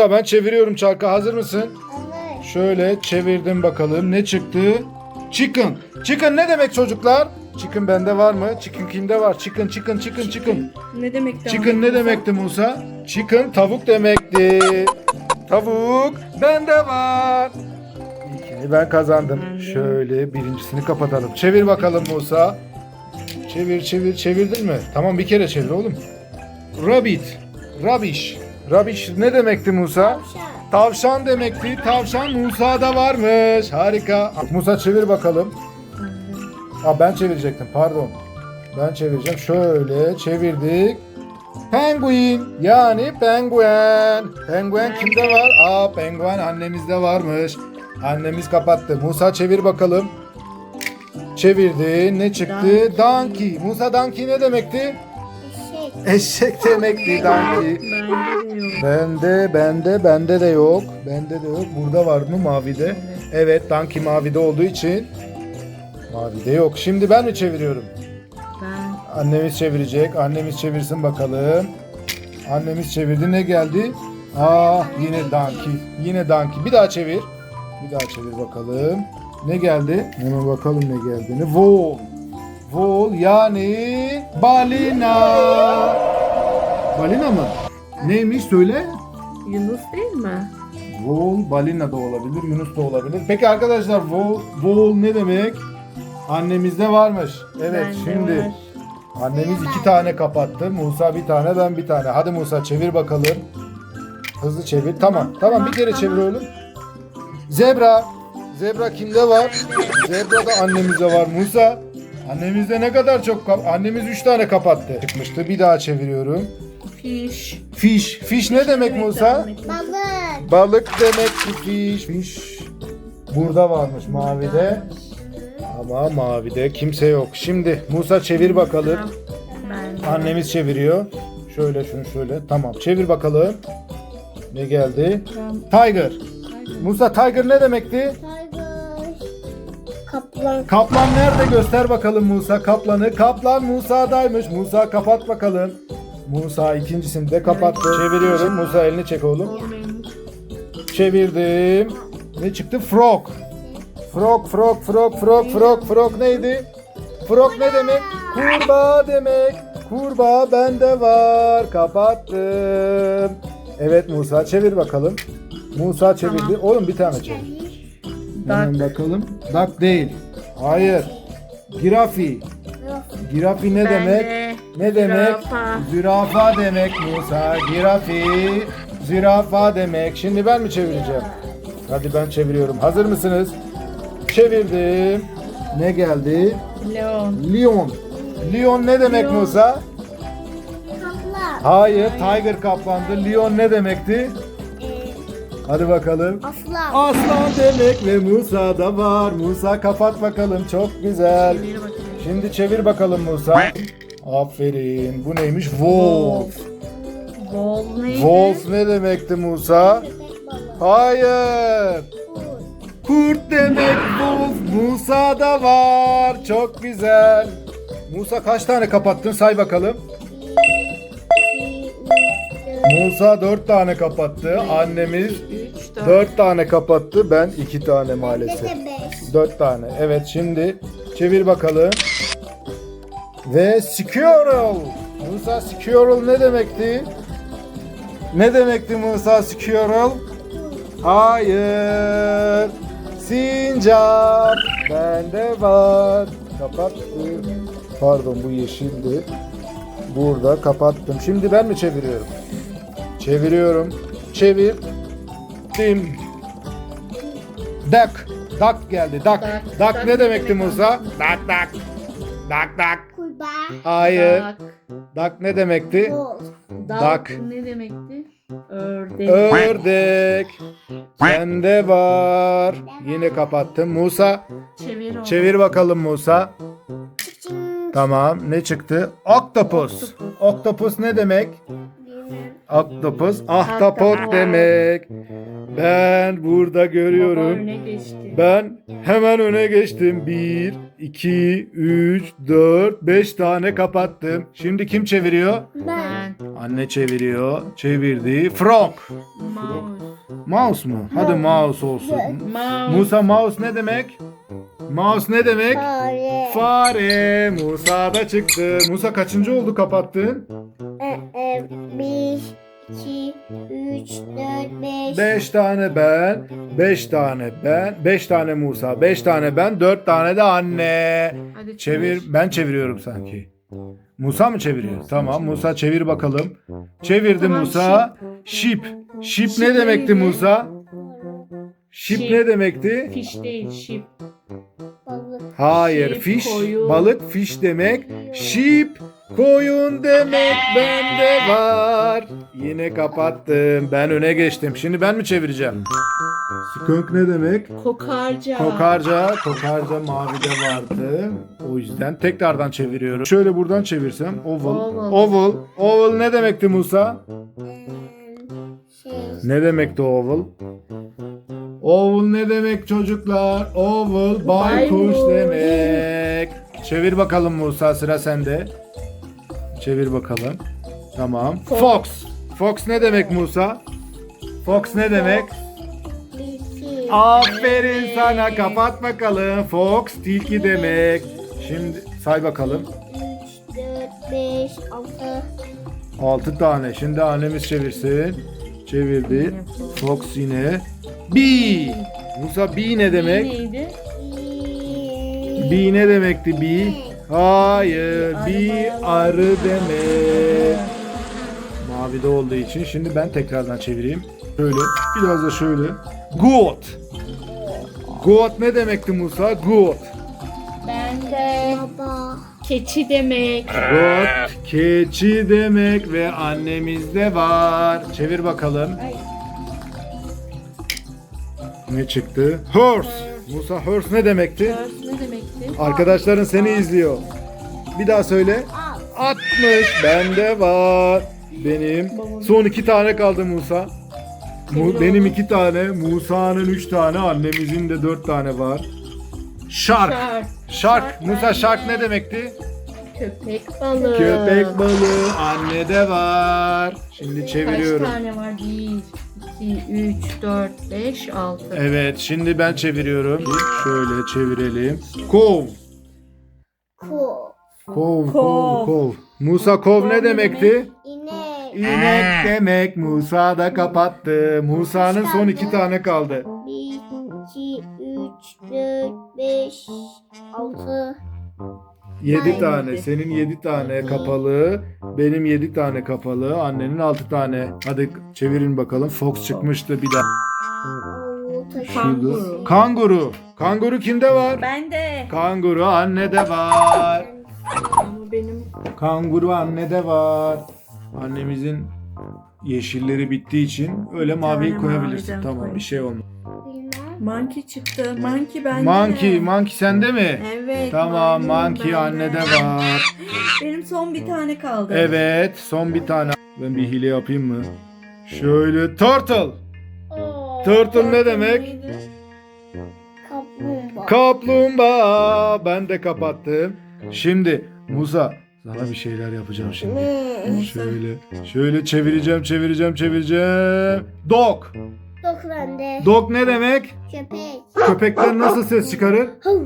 Ben çeviriyorum çarkı. Hazır mısın? Evet. Şöyle çevirdim bakalım. Ne çıktı? Chicken. Chicken ne demek çocuklar? Chicken bende var mı? Chicken kimde var? Chicken, chicken, chicken, chicken. Ne demekti? Chicken ne demekti Musa? Chicken tavuk demekti. Tavuk bende var. İlkini ben kazandım. Ben. Şöyle birincisini kapatalım. Çevir bakalım Musa. Çevir çevir çevirdin mi? Tamam bir kere çevir oğlum. Rabbit. Rubbish. Rubbish ne demekti Musa? Tavşan. Tavşan demekti. Tavşan Musa'da varmış. Harika. Musa çevir bakalım. Aa ben çevirecektim pardon. Ben çevireceğim. Şöyle çevirdik. Penguin yani penguen. Penguen kimde var? Aa penguen annemizde varmış. Annemiz kapattı. Musa çevir bakalım. Çevirdi. Ne çıktı? Donkey. Musa donkey ne demekti? Eşek. Demekti donkey. Bende. Bende, bende, de yok. Bende de yok. Burada var mı mavide? Evet, Donkey mavide olduğu için mavide yok. Şimdi ben mi çeviriyorum? Ben Annemiz çevirecek. Annemiz çevirsin bakalım. Annemiz çevirdi. Ne geldi? Aa, yine Donkey. Yine Donkey. Bir daha çevir. Bir daha çevir bakalım. Ne geldi? Hemen bakalım ne geldiğini. Wall. Wall yani balina. Balina mı? Neymiş söyle? Yunus değil mi? Vol balina da olabilir, Yunus da olabilir. Peki arkadaşlar vol, vol ne demek? Annemizde varmış. Evet Bende şimdi var. annemiz iki tane kapattı. Musa bir tane ben bir tane. Hadi Musa çevir bakalım. Hızlı çevir. Tamam. Tamam, bir kere tamam. çevir oğlum. Zebra. Zebra kimde var? Zebra da annemizde var. Musa annemizde ne kadar çok kap- annemiz üç tane kapattı. Çıkmıştı. Bir daha çeviriyorum. Fish. Fish. Fish ne demek Musa? Balık. Balık demek ki fish. Fish. Burada varmış mavide. Ama mavide kimse yok. Şimdi Musa çevir bakalım. Annemiz çeviriyor. Şöyle şunu şöyle. Tamam çevir bakalım. Ne geldi? Tiger. Musa tiger ne demekti? Kaplan. Kaplan nerede göster bakalım Musa kaplanı. Kaplan Musa'daymış. Musa kapat bakalım. Musa ikincisini de kapattı. Çeviriyorum. Musa elini çek oğlum. Çevirdim. Ne çıktı? Frog. Frog, frog, frog, frog, frog, frog neydi? Frog ne demek? Kurbağa demek. Kurbağa bende var. Kapattım. Evet Musa çevir bakalım. Musa çevirdi. Oğlum bir tane çevir. Hemen bakalım. Duck değil. Hayır. Girafi. Girafi ne Ben demek? de. Ne demek? Zürafa. Zürafa demek Musa. Girafi. Zürafa demek. Şimdi ben mi çevireceğim? Hadi ben çeviriyorum. Hazır mısınız? Çevirdim. Ne geldi? Leon. Lion. Lion ne demek Lion. Musa? Kaplan. Hayır, tiger kaplandı. Lion ne demekti? Hadi bakalım. aslan. Aslan demek ve Musa da var. Musa kapat bakalım. Çok güzel. Şimdi çevir bakalım Musa. Aferin. Bu neymiş? Wolf. Bol neydi? Wolf ne demekti Musa? Hayır. Kurt. Kurt demek Wolf. Musa da var. Çok güzel. Musa kaç tane kapattın say bakalım. Musa dört tane kapattı. Annemiz 3, 4. dört tane kapattı. Ben iki tane Bende maalesef. de beş. Dört tane. Evet şimdi çevir bakalım. Ve squirrel. Musa squirrel ne demekti? Ne demekti Musa squirrel? Hayır. Sincap. Bende var. Kapattım. Pardon bu yeşildi. Burada kapattım. Şimdi ben mi çeviriyorum? Çeviriyorum. Çevirdim. Duck. Duck geldi. Duck. Duck, Duck. ne demekti Musa? Duck duck. Duck duck. Kurbağa. Hayır. Duck. Ne demekti? Wolf. Duck. ne demekti? Ördek. Ördek. Bende var. Yine kapattım. Musa Çevir onu. çevir bakalım Musa. Tamam. Ne çıktı? Octopus. Octopus ne demek? Ahtapot Ahtapot. demek. Ben burada Baba görüyorum. öne geçti. Ben hemen öne geçtim. 1, 2, 3, 4, 5 tane kapattım. Şimdi kim çeviriyor? Ben. Ben. Anne çeviriyor. Çevirdi. Frog. Mouse. Mouse mu? Hadi mouse olsun. Mouse. Musa mouse ne demek? Mouse ne demek? Fare. Fare. Musa da çıktı. Musa kaçıncı oldu kapattın? E, e, bir, iki, üç, dört, beş. 5 tane ben, 5 tane ben, 5 tane Musa, 5 tane ben, 4 tane de anne. Hadi Çevir, ben çeviriyorum sanki. Musa mı çeviriyor? Tamam, Musa çevir bakalım. Çevirdi Tamam, Musa. Ship. Ship Ship ne demekti neydi? Musa? Ship Ship. ne demekti? Fish değil, ship. Balık. Hayır, fish, koyun. balık, fish demek. Sheep, koyun demek bende var. Yine kapattım. Ben öne geçtim. Şimdi ben mi çevireceğim? Skunk ne demek? Kokarca. Kokarca, kokarca mavide vardı. O yüzden tekrardan çeviriyorum. Şöyle buradan çevirsem oval. Oval. Oval. Oval ne demekti Musa? Şey, Ne demekti oval? Oval ne demek çocuklar? Oval baykuş Baykuş. demek. Çevir bakalım Musa sıra sende. Çevir bakalım. Tamam. Fox. Fox. Fox ne demek Musa? Fox ne demek? iki, Aferin sana kapat bakalım. Fox tilki demek. Şimdi say bakalım. üç, dört, beş, altı. 6 tane. Şimdi annemiz çevirsin. Çevirdi. Fox yine. Bee. Musa bee ne demek? Neydi? Bee ne demekti bee? Hayır. Bayağı- arı demek. Mavide olduğu için. Şimdi ben tekrardan çevireyim. Şöyle. Biraz da şöyle. Goat. Goat ne demekti Musa? Goat. Ben de baba. keçi demek. Goat keçi demek ve annemizde var. Çevir bakalım. Ay. Ne çıktı? Horse. Musa horse ne demekti? Dört ne demekti? Arkadaşların seni izliyor. Bir daha söyle. Al. 60 bende var. Benim. Son iki tane kaldı Musa. Mu- Benim iki tane, Musa'nın üç tane, annemizin de dört tane var. Shark. Shark. Shark. Musa shark ne demekti? Köpek balığı. Köpek balığı annede var. Şimdi çeviriyorum. Kaç tane var? 1, 2, 3, 4, 5, 6. Evet, şimdi ben çeviriyorum. Şöyle çevirelim. Kov. Kov, kov, Kov. kov. Musa kov Kov ne demekti? İnek. İnek demek. Musa da kapattı. Musa'nın son iki tane kaldı. Bir, iki, üç, dört, beş, altı. Yedi Ay, tane. Senin yedi tane kapalı. Benim yedi tane kapalı. Annenin altı tane. Hadi çevirin bakalım. Fox çıkmıştı bir daha. Kanguru. Kanguru. Kanguru kimde var? Bende. Kanguru annede var. Ama benim Kanguru annede var. Annemizin yeşilleri bittiği için öyle maviyi tane koyabilirsin. maviden Tamam koy. bir şey olmaz. Monkey çıktı. Monkey bende. Monkey, monkey sende mi? Evet. Tamam, monkey bende. annede var. Benim son bir tane kaldı. Evet, son bir tane. Ben bir hile yapayım mı? Şöyle turtle. Oo, Turtle ne demek? Neydi? Kaplumbağa. Kaplumbağa. Ben de kapattım. Şimdi Musa sana bir şeyler yapacağım şimdi. Şöyle, şöyle çevireceğim, çevireceğim, çevireceğim. Dog. Dok bende. Dog ne demek? Köpek. Köpekler nasıl ses çıkarır?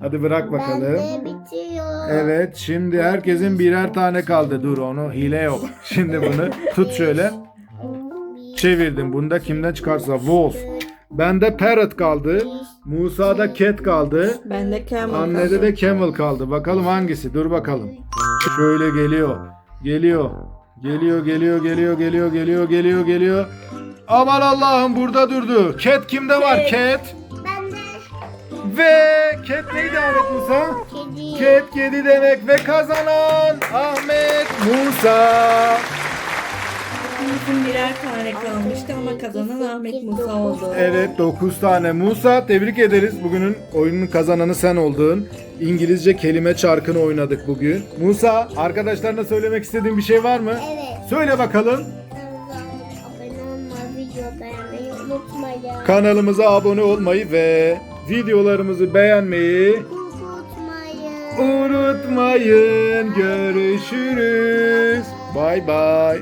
Hadi bırak bakalım. Bende bitiyor. Evet, şimdi herkesin birer tane kaldı. Dur onu hile yok. Şimdi bunu tut şöyle. Çevirdim. Bunda kimden çıkarsa Wolf. Bende parrot kaldı. Musa'da cat kaldı. Bende camel Annede kaldı. de camel kaldı. Bakalım hangisi? Dur bakalım. Şöyle geliyor. Geliyor. Geliyor, geliyor, geliyor, geliyor, geliyor, geliyor, geliyor. Aman Allah'ım burada durdu. Cat kimde var? Cat. Bende Ve cat neydi Ahmet Musa? kedi. Cat kedi demek ve kazanan Ahmet Musa. Hepimizin birer tane kalmıştı ama kazanan Ahmet Musa oldu. Evet 9 tane. Musa tebrik ederiz. Bugünün oyunun kazananı sen oldun. İngilizce kelime çarkını oynadık bugün. Musa arkadaşlarına söylemek istediğin bir şey var mı? Evet. Söyle bakalım. Kanalımıza abone olmayı ve videolarımızı beğenmeyi Unutmayın. unutmayın. Görüşürüz. Bay bay.